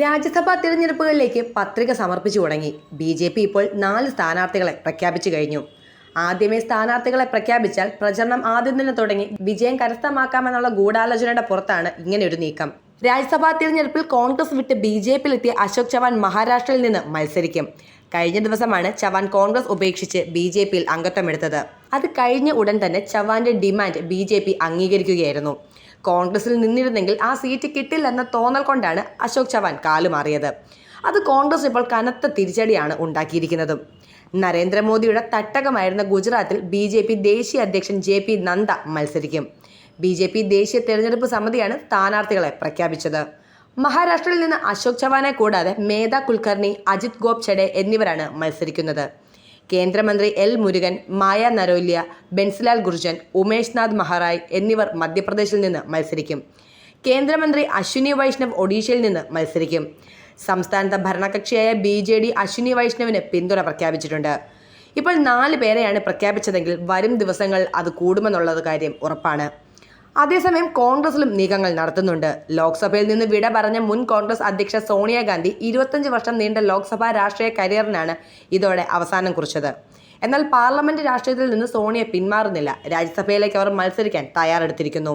രാജ്യസഭാ തിരഞ്ഞെടുപ്പുകളിലേക്ക് പത്രിക സമർപ്പിച്ചു തുടങ്ങി. ബി ജെ പി ഇപ്പോൾ നാല് സ്ഥാനാർത്ഥികളെ പ്രഖ്യാപിച്ചു കഴിഞ്ഞു. ആദ്യമേ സ്ഥാനാർത്ഥികളെ പ്രഖ്യാപിച്ചാൽ പ്രചരണം ആദ്യം തന്നെ തുടങ്ങി. വിജയം കരസ്ഥമാക്കാമെന്നുള്ള ഗൂഢാലോചനയുടെ പുറത്താണ് ഇങ്ങനെയൊരു നീക്കം. രാജ്യസഭാ തിരഞ്ഞെടുപ്പിൽ കോൺഗ്രസ് വിട്ട് ബി ജെ പിയിലെത്തിയ അശോക് ചവാൻ മഹാരാഷ്ട്രയിൽ നിന്ന് മത്സരിക്കും. കഴിഞ്ഞ ദിവസമാണ് ചവാൻ കോൺഗ്രസ് ഉപേക്ഷിച്ച് ബി ജെ പിയിൽ അംഗത്വമെടുത്തത്. അത് കഴിഞ്ഞ ഉടൻ തന്നെ ചവാന്റെ ഡിമാൻഡ് ബി ജെ പി അംഗീകരിക്കുകയായിരുന്നു. കോൺഗ്രസിൽ നിന്നിരുന്നെങ്കിൽ ആ സീറ്റ് കിട്ടില്ലെന്ന തോന്നൽ കൊണ്ടാണ് അശോക് ചവാൻ കാലുമാറിയത്. അത് കോൺഗ്രസ് ഇപ്പോൾ കനത്ത തിരിച്ചടിയാണ് ഉണ്ടാക്കിയിരിക്കുന്നതും. നരേന്ദ്രമോദിയുടെ തട്ടകമായിരുന്ന ഗുജറാത്തിൽ ബി ജെ പി ദേശീയ അധ്യക്ഷൻ ജെ പി നന്ദ മത്സരിക്കും. ബി ജെ പി ദേശീയ തെരഞ്ഞെടുപ്പ് സമിതിയാണ് സ്ഥാനാർത്ഥികളെ പ്രഖ്യാപിച്ചത്. മഹാരാഷ്ട്രയിൽ നിന്ന് അശോക് ചവാനെ കൂടാതെ മേധ കുൽക്കർണി അജിത് ഗോപ്ചഡെ എന്നിവരാണ് മത്സരിക്കുന്നത്. കേന്ദ്രമന്ത്രി എൽ മുരുകൻ മായ നരോല്യ ബെൻസിലാൽ ഗുർജൻ ഉമേഷ് നാഥ് മഹാറായ് എന്നിവർ മധ്യപ്രദേശിൽ നിന്ന് മത്സരിക്കും. കേന്ദ്രമന്ത്രി അശ്വിനി വൈഷ്ണവ് ഒഡീഷയിൽ നിന്ന് മത്സരിക്കും. സംസ്ഥാനത്തെ ഭരണകക്ഷിയായ ബി ജെ ഡി അശ്വിനി വൈഷ്ണവിന് പിന്തുണ പ്രഖ്യാപിച്ചിട്ടുണ്ട്. ഇപ്പോൾ നാല് പേരെയാണ് പ്രഖ്യാപിച്ചതെങ്കിൽ വരും ദിവസങ്ങളിൽ അത് കൂടുമെന്നുള്ളത് കാര്യം ഉറപ്പാണ്. അതേസമയം കോൺഗ്രസിലും നീക്കങ്ങൾ നടത്തുന്നുണ്ട്. ലോക്സഭയിൽ നിന്ന് വിട പറഞ്ഞ മുൻ കോൺഗ്രസ് അധ്യക്ഷ സോണിയാഗാന്ധി ഇരുപത്തഞ്ച് വർഷം നീണ്ട ലോക്സഭാ രാഷ്ട്രീയ കരിയറിനാണ് ഇതോടെ അവസാനം കുറിച്ചത്. എന്നാൽ പാർലമെന്റ് രാഷ്ട്രീയത്തിൽ നിന്ന് സോണിയ പിന്മാറുന്നില്ല. രാജ്യസഭയിലേക്ക് അവർ മത്സരിക്കാൻ തയ്യാറെടുത്തിരിക്കുന്നു.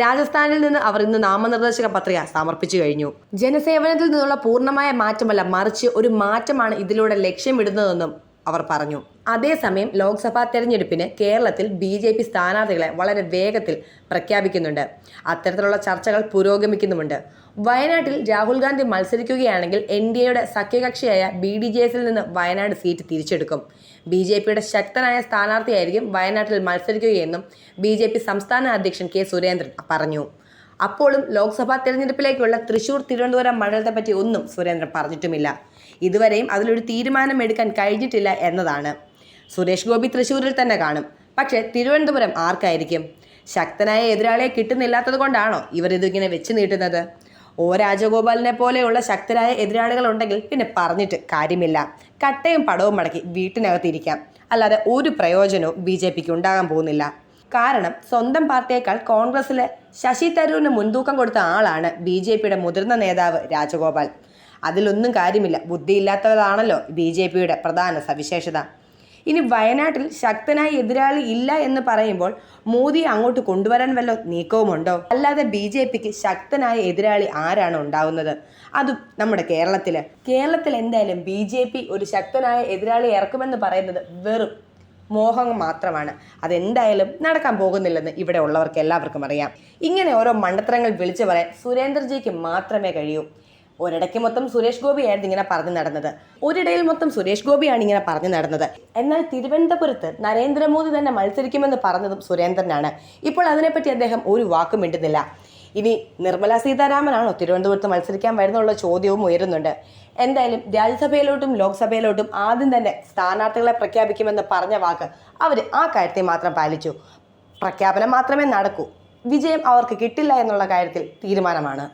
രാജസ്ഥാനിൽ നിന്ന് അവർ ഇന്ന് നാമനിർദ്ദേശക പത്രിക സമർപ്പിച്ചു കഴിഞ്ഞു. ജനസേവനത്തിൽ നിന്നുള്ള പൂർണമായ മാറ്റമല്ല മറിച്ച് ഒരു മാറ്റമാണ് ഇതിലൂടെ ലക്ഷ്യമിടുന്നതെന്നും അവർ പറഞ്ഞു. അതേസമയം ലോക്സഭാ തെരഞ്ഞെടുപ്പിന് കേരളത്തിൽ ബി ജെ പി സ്ഥാനാർത്ഥികളെ വളരെ വേഗത്തിൽ പ്രഖ്യാപിക്കുന്നുണ്ട്. അത്തരത്തിലുള്ള ചർച്ചകൾ പുരോഗമിക്കുന്നുമുണ്ട്. വയനാട്ടിൽ രാഹുൽ ഗാന്ധി മത്സരിക്കുകയാണെങ്കിൽ എൻ ഡി എയുടെ സഖ്യകക്ഷിയായ ബി ഡി ജെ എസിൽ നിന്ന് വയനാട് സീറ്റ് തിരിച്ചെടുക്കും. ബി ജെ പിയുടെ ശക്തനായ സ്ഥാനാർത്ഥിയായിരിക്കും വയനാട്ടിൽ മത്സരിക്കുകയെന്നും ബി ജെ പി സംസ്ഥാന അധ്യക്ഷൻ കെ സുരേന്ദ്രൻ പറഞ്ഞു. അപ്പോഴും ലോക്സഭാ തെരഞ്ഞെടുപ്പിലേക്കുള്ള തൃശൂർ തിരുവനന്തപുരം മണ്ഡലത്തെ പറ്റി ഒന്നും സുരേന്ദ്രൻ പറഞ്ഞിട്ടുമില്ല. ഇതുവരെയും അതിലൊരു തീരുമാനം എടുക്കാൻ കഴിഞ്ഞിട്ടില്ല എന്നതാണ്. സുരേഷ് ഗോപി തൃശൂരിൽ തന്നെ കാണും. പക്ഷേ തിരുവനന്തപുരം ആർക്കായിരിക്കും? ശക്തനായ എതിരാളിയെ കിട്ടുന്നില്ലാത്തത് കൊണ്ടാണോ ഇവർ ഇതിങ്ങനെ വെച്ച് നീട്ടുന്നത്? ഓ രാജഗോപാലിനെ പോലെയുള്ള ശക്തരായ എതിരാളികൾ ഉണ്ടെങ്കിൽ പിന്നെ പറഞ്ഞിട്ട് കാര്യമില്ല. കട്ടയും പടവും മടക്കി വീട്ടിനകത്തിരിക്കാം. അല്ലാതെ ഒരു പ്രയോജനവും ബി ജെ പിക്ക് ഉണ്ടാകാൻ പോകുന്നില്ല. കാരണം സ്വന്തം പാർട്ടിയേക്കാൾ കോൺഗ്രസിലെ ശശി തരൂരിന് മുൻതൂക്കം കൊടുത്ത ആളാണ് ബി ജെ പിയുടെ മുതിർന്ന നേതാവ് രാജഗോപാൽ. അതിലൊന്നും കാര്യമില്ല. ബുദ്ധിയില്ലാത്തതാണല്ലോ ബി ജെ പിയുടെ പ്രധാന സവിശേഷത. ഇനി വയനാട്ടിൽ ശക്തനായ എതിരാളി ഇല്ല എന്ന് പറയുമ്പോൾ മോദി അങ്ങോട്ട് കൊണ്ടുവരാൻ വല്ല നീക്കവുമുണ്ടോ? അല്ലാതെ ബി ജെ പിക്ക് ശക്തനായ എതിരാളി ആരാണ് ഉണ്ടാവുന്നത്? അതും നമ്മുടെ കേരളത്തിൽ കേരളത്തിൽ എന്തായാലും ബി ജെ പി ഒരു ശക്തനായ എതിരാളി ഇറക്കുമെന്ന് പറയുന്നത് വെറും മോഹം മാത്രമാണ്. അതെന്തായാലും നടക്കാൻ പോകുന്നില്ലെന്ന് ഇവിടെ ഉള്ളവർക്ക് എല്ലാവർക്കും അറിയാം. ഇങ്ങനെ ഓരോ മണ്ടത്തരങ്ങൾ വിളിച്ചു പറയാൻ സുരേന്ദ്രജിക്ക് മാത്രമേ കഴിയൂ. ഒരിടയ്ക്ക് മൊത്തം സുരേഷ് ഗോപിയായിരുന്നു ഇങ്ങനെ പറഞ്ഞു നടന്നത്. ഒരിടയിൽ മൊത്തം സുരേഷ് ഗോപിയാണ് ഇങ്ങനെ പറഞ്ഞു നടന്നത്. എന്നാൽ തിരുവനന്തപുരത്ത് നരേന്ദ്രമോദി തന്നെ മത്സരിക്കുമെന്ന് പറഞ്ഞതും സുരേന്ദ്രനാണ്. ഇപ്പോൾ അതിനെപ്പറ്റി അദ്ദേഹം ഒരു വാക്കും മിണ്ടുന്നില്ല. ഇനി നിർമ്മലാ സീതാരാമനാണോ തിരുവനന്തപുരത്ത് മത്സരിക്കാൻ വരുന്നുള്ള ചോദ്യവും ഉയരുന്നുണ്ട്. എന്തായാലും രാജ്യസഭയിലോട്ടും ലോക്സഭയിലോട്ടും ആദ്യം തന്നെ സ്ഥാനാർത്ഥികളെ പ്രഖ്യാപിക്കുമെന്ന് പറഞ്ഞ വാക്ക് അവർ ആ കാര്യത്തെ മാത്രം പാലിച്ചു. പ്രഖ്യാപനം മാത്രമേ നടക്കൂ. വിജയം അവർക്ക് കിട്ടില്ല എന്നുള്ള കാര്യത്തിൽ തീരുമാനമാണ്.